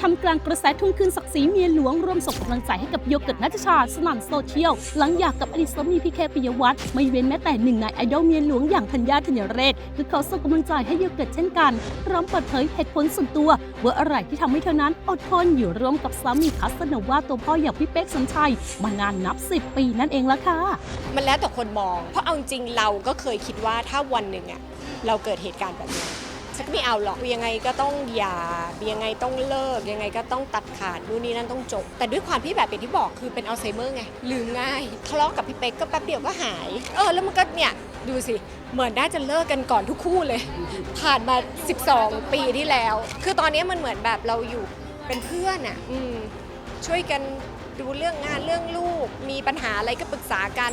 ทำกลางกระแสทุ่งคืนศักดิ์ศรีเมียหลวงร่วมส่งกำลังใจให้กับโยเกิร์ตนัทชาสนั่นโซเชียล หลังหย่ากกับอดีตสามีพี่เคปิยวัฒน์ไม่เว้นแม้แต่หนึ่งในไอดอลเมียหลวงอย่างธัญญาธัญเรศคือเขาส่งกำลังใจให้โยเกิร์ตเช่นกันพร้อมเปิดเผยเหตุผลส่วนตัวว่าอะไรที่ทำให้เธอนั้นอดทนอยู่ร่วมกับสามีคัสโนวาตัวพ่ออย่างพี่เป๊กสัญชัยมานานนับ 10 ปีนั่นเองละค่ะมันแล้วแต่คนมอง เพราะเอาจริงเราก็เคยคิดว่าถ้าวันหนึ่งอะเราเกิดเหตุการณ์แบบนี้ ฉันไม่เอาหรอกยังไงก็ต้องหย่ายังไงต้องเลิก ยังไงก็ต้องตัดขาดนู่นนี่นั่นต้องจบ แต่ด้วยความที่แบบเป็นที่บอกคือเป็นอัลไซเมอร์ไงลืมง่ายทะเลาะกับพี่เป๊กก็แป๊บเดียวก็หาย เออแล้วมันก็เนี่ยดูสิ เหมือนน่าจะเลิกกันก่อนทุกคู่เลย ผ่านมา 12 ปีที่แล้ว คือตอนนี้มันเหมือนแบบเราอยู่เป็นเพื่อนอะอืมช่วยกันดูเรื่องงานเรื่องลูก มีปัญหาอะไรก็ปรึกษากัน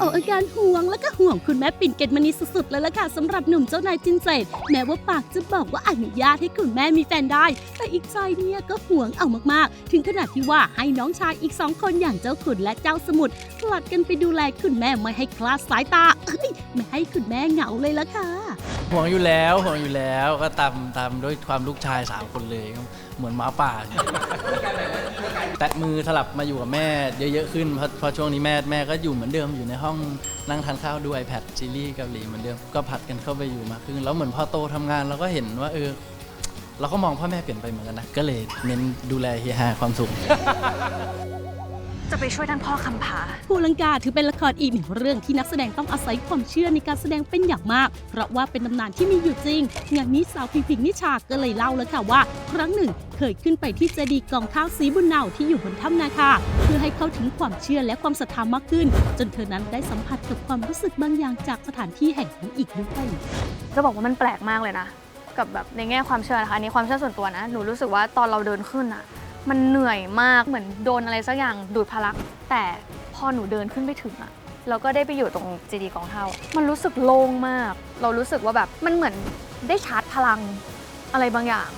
ออกอาการห่วงแล้วก็ห่วงคุณแม่ปิ่นเกตมณีสุดๆเลยละค่ะสำหรับหนุ่มเจ้านายจินเจตแม้ว่าปากจะบอกว่าอนุญาตให้คุณแม่มีแฟนได้ แต่อีกใจเนี่ยก็ห่วงเอามากๆ ถึงขนาดที่ว่าให้น้องชายอีกสองคนอย่างเจ้าขุนและเจ้าสมุทรผลัดกันไปดูแลคุณแม่ไม่ให้คลาดสายตาเอ้ยไม่ให้คุณแม่เหงาเลยละค่ะห่วงอยู่แล้วห่วงอยู่แล้วก็ตามตามด้วยความลูกชายสามคนเลยเหมือนหมาป่า แตะมือสลับมาอยู่กับแม่เยอะๆขึ้นเพราะเพราะช่วงนี้แม่แม่ก็อยู่เหมือนเดิมอยู่ในห้องนั่งทานข้าวดู iPad ซีรีส์เกาหลีเหมือนเดิมก็ผัดกันเข้าไปอยู่มากขึ้นแล้วเหมือนพอโตทำงานเราก็เห็นว่าเออเราก็มองพ่อแม่เปลี่ยนไปเหมือนกันนะก็เลยเน้นดูแลเฮียฮาความสุข จะไปช่วยท่านพ่อคำผา ภูลังกาถือเป็นละครอีกหนึ่งเรื่องที่นักแสดงต้องอาศัยความเชื่อในการแสดงเป็นอย่างมาก เพราะว่าเป็นตำนานที่มีอยู่จริง งานนี้สาวพิงพิงนิชาก็เลยเล่าแล้วค่ะว่า ครั้งหนึ่ง เคยขึ้นไปที่เจดีย์กองข้าวสีบุญเนาที่อยู่บนถ้ำนาคาเพื่อให้เข้าถึงความเชื่อและความศรัทธามากขึ้น จนเธอนั้นได้สัมผัสกับความรู้สึกบางอย่างจากสถานที่แห่งนี้อีกด้วยจะบอกว่ามันแปลกมากเลยนะ กับแบบในแง่ความเชื่อนะคะอันนี้ความเชื่อส่วนตัวนะหนูรู้สึกว่าตอนเราเดินขึ้นอะ มันเหนื่อยมากเหมือนโดนอะไรสักอย่างดูดพลังแต่พอหนูเดินขึ้นไปถึงอะเราก็ได้ไปอยู่ตรงเจดีย์กองเท่า มันรู้สึกโล่งมาก เรารู้สึกว่าแบบมันเหมือนได้ชาร์จพลังอะไรบางอย่าง